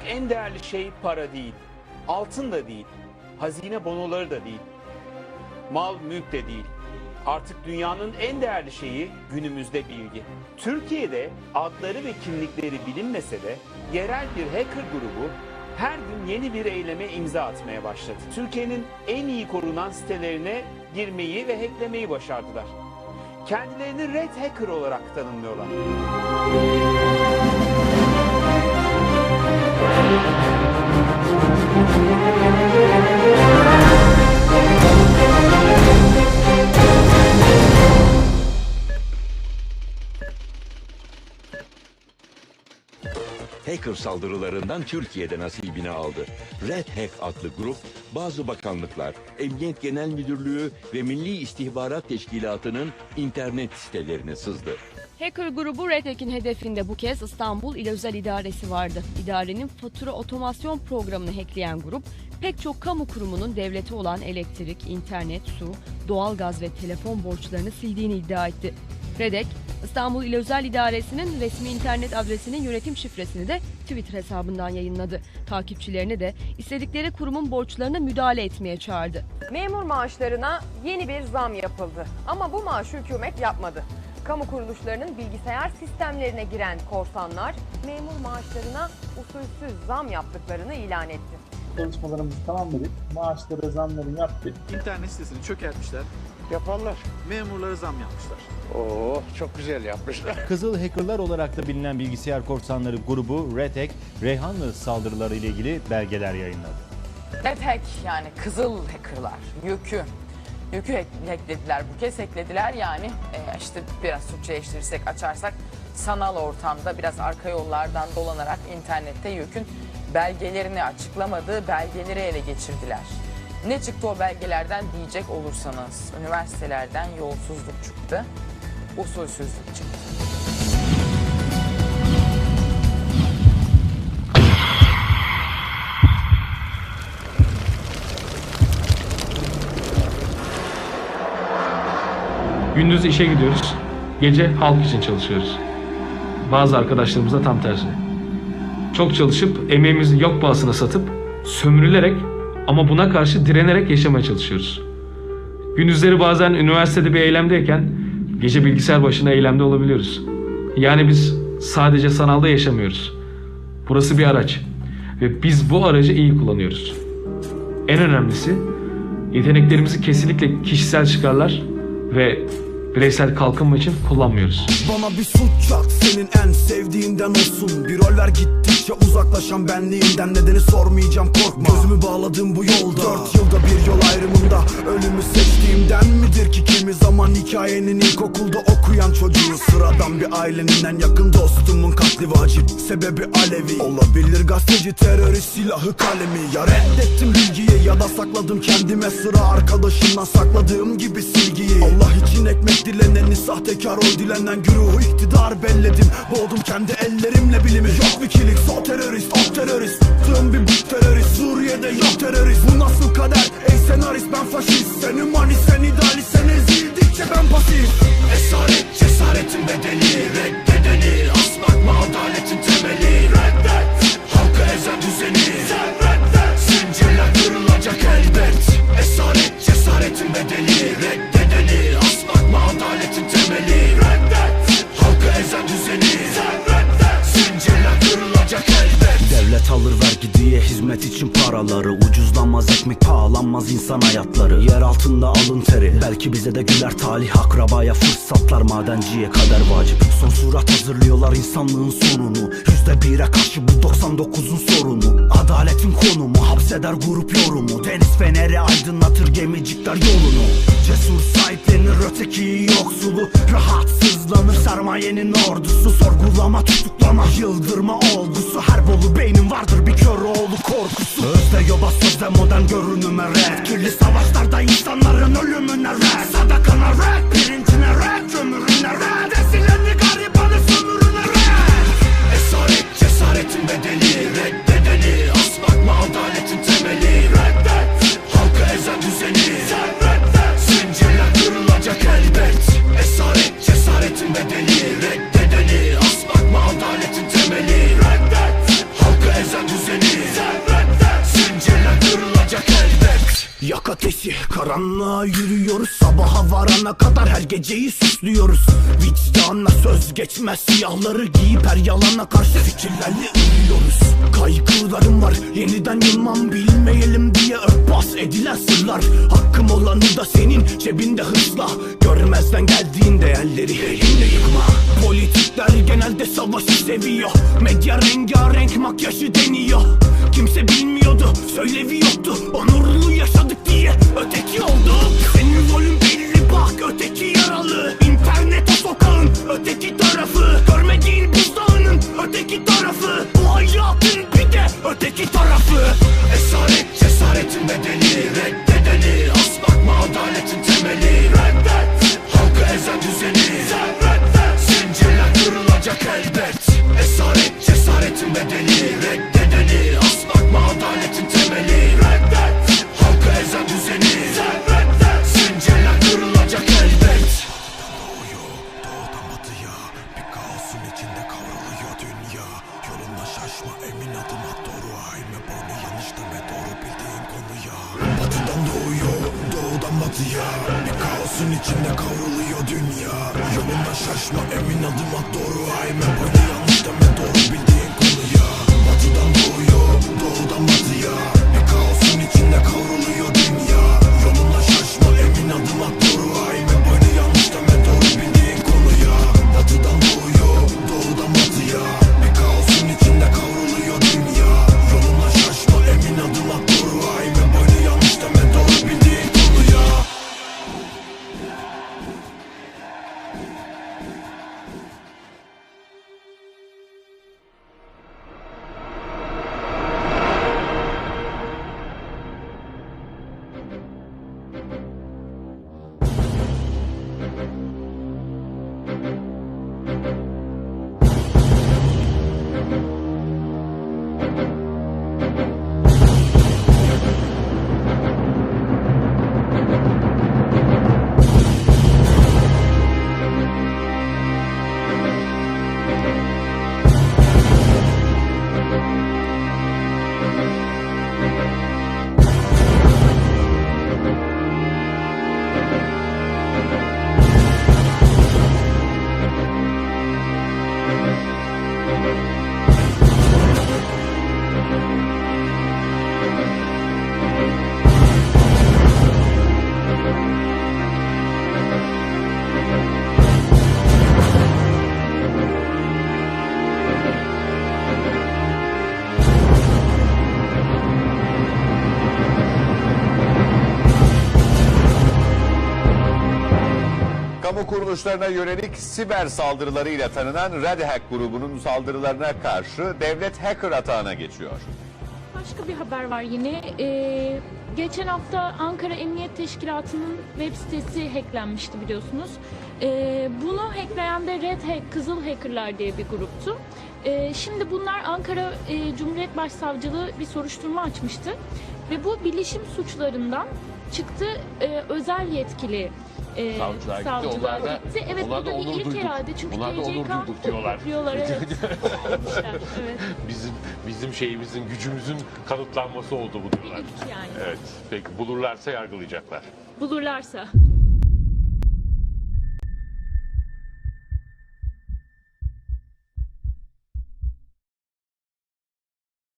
Artık en değerli şey para değil, altın da değil, hazine bonoları da değil, mal mülk de değil. Artık dünyanın en değerli şeyi günümüzde bilgi. Türkiye'de adları ve kimlikleri bilinmese de yerel bir hacker grubu her gün yeni bir eyleme imza atmaya başladı. Türkiye'nin en iyi korunan sitelerine girmeyi ve hacklemeyi başardılar. Kendilerini Red Hacker olarak tanımlıyorlar. Thank you. Hacker saldırılarından Türkiye'de nasibini aldı. Red Hack adlı grup bazı bakanlıklar, Emniyet Genel Müdürlüğü ve Milli İstihbarat Teşkilatı'nın internet sitelerine sızdı. Hacker grubu Red Hack'in hedefinde bu kez İstanbul İl Özel İdaresi vardı. İdarenin fatura otomasyon programını hackleyen grup pek çok kamu kurumunun devleti olan elektrik, internet, su, doğalgaz ve telefon borçlarını sildiğini iddia etti. Red Hack, İstanbul İl Özel İdaresi'nin resmi internet adresinin yönetim şifresini de Twitter hesabından yayınladı. Takipçilerine de istedikleri kurumun borçlarına müdahale etmeye çağırdı. Memur maaşlarına yeni bir zam yapıldı. Ama bu maaşı hükümet yapmadı. Kamu kuruluşlarının bilgisayar sistemlerine giren korsanlar memur maaşlarına usulsüz zam yaptıklarını ilan etti. çalışmalarımızı tamamladık. Maaşları, zamları yaptık. İnternet sitesini çökertmişler. Yaparlar. Memurlara zam yapmışlar. Oo çok güzel yapmışlar. Kızıl Hackerlar olarak da bilinen bilgisayar korsanları grubu Red Hack, Reyhanlı saldırıları ile ilgili belgeler yayınladı. Red hack yani kızıl hackerlar, yükü. Yükü hack- hacklediler bu kez hacklediler yani e, işte biraz Türkçeleştirirsek açarsak sanal ortamda biraz arka yollardan dolanarak internette yükün belgelerini açıklamadığı belgeleri ele geçirdiler. Ne çıktı o belgelerden diyecek olursanız üniversitelerden yolsuzluk çıktı, usulsüzlük çıktı. Gündüz işe gidiyoruz. Gece halk için çalışıyoruz. Bazı arkadaşlarımız da tam tersi. Çok çalışıp emeğimizi yok pahasına satıp sömürülerek ama buna karşı direnerek yaşamaya çalışıyoruz. Gündüzleri bazen üniversitede bir eylemdeyken gece bilgisayar başında eylemde olabiliyoruz. Yani biz sadece sanalda yaşamıyoruz. Burası bir araç ve biz bu aracı iyi kullanıyoruz. En önemlisi yeteneklerimizi kesinlikle kişisel çıkarlar ve bireysel kalkınma için kullanmıyoruz. Bana bir suç çak senin en sevdiğinden olsun. Bir rol gittikçe uzaklaşan benliğinden Nedeni sormayacağım korkma. Gözümü bağladım bu yolda. Dört yılda bir yol ayrımında Ölümü seçtiğimden midir ki kimi zaman Hikayenin ilkokulda okuyan çocuğu? Sıradan bir ailenin en yakın dostumun katli vacip Sebebi Alevi. Olabilir gazeteci terörist silahı kalemi. Ya reddettim bilgiyi ya da sakladım kendime Sıra arkadaşımdan sakladığım gibi silgiyi. Allah için ekmek dileneni sahtekar oy dilenen güruhu iktidar belledim. Boğdum kendi ellerimle bilimi. Yok wikilik o terörist o terörist. Tığım bir bu terörist. Suriye'de yok terörist. Bu nasıl kader? Ey senarist ben faşist. Sen humanist sen idealist sen ezildikçe ben pasif Esaret cesaretin bedeli insan hayatları. Yer altında alın teri. Belki bize de güler talih akrabaya fırsatlar. Madenciye kader vacip. Son surat hazırlıyorlar insanlığın sonunu. Yüzde bire karşı bu 99'un sorunu. Adaletin konumu hapseder grup yorumu. Deniz feneri aydınlatır gemicikler yolunu. Cesur sahiplenir ötekiyi yoksulu. Rahatsızlanır sermayenin ordusu. Sorgulama tutuklama yıldırma gecesi Karanlığa yürüyoruz. Sabaha varana kadar her geceyi süslüyoruz. Vicdanla söz geçmez siyahları giyip her yalana karşı fikirlerle ölüyoruz Kaygılarım var yeniden yılmam bilmeyelim diye örtbas edilen sırlar. Hakkım olanı da senin cebinde hırsla Görmezden geldiğin değerleri elinle yıkma. Politikler genelde savaşı seviyor. Medya rengarenk makyajı deniyor. Kimse bilmiyordu dünya Yoluna şaşma emin adım at doğru ayme boynu yanlış deme doğru bildiğin konuya Batıdan doğuyor doğudan batıya Kamu kuruluşlarına yönelik siber saldırılarıyla tanınan Red Hack grubunun saldırılarına karşı devlet hacker atağına geçiyor. Başka bir haber var yine. Ee, geçen hafta Ankara Emniyet Teşkilatı'nın web sitesi hacklenmişti biliyorsunuz. Ee, bunu hackleyen de Red Hack, Kızıl Hackerlar diye bir gruptu. Ee, şimdi bunlar Ankara e, Cumhuriyet Başsavcılığı bir soruşturma açmıştı. Ve bu bilişim suçlarından çıktı e, özel yetkili e, Savcılar gitti, savcılar onlar da- gitti. Evet onlar bu da onur ilk duyduk. herhalde çünkü Onlar da TCK duyduk diyorlar. diyorlar evet. Evet. Bizim bizim şeyimizin, gücümüzün kanıtlanması oldu bu diyorlar. İlk yani. Evet. Peki bulurlarsa yargılayacaklar. Bulurlarsa.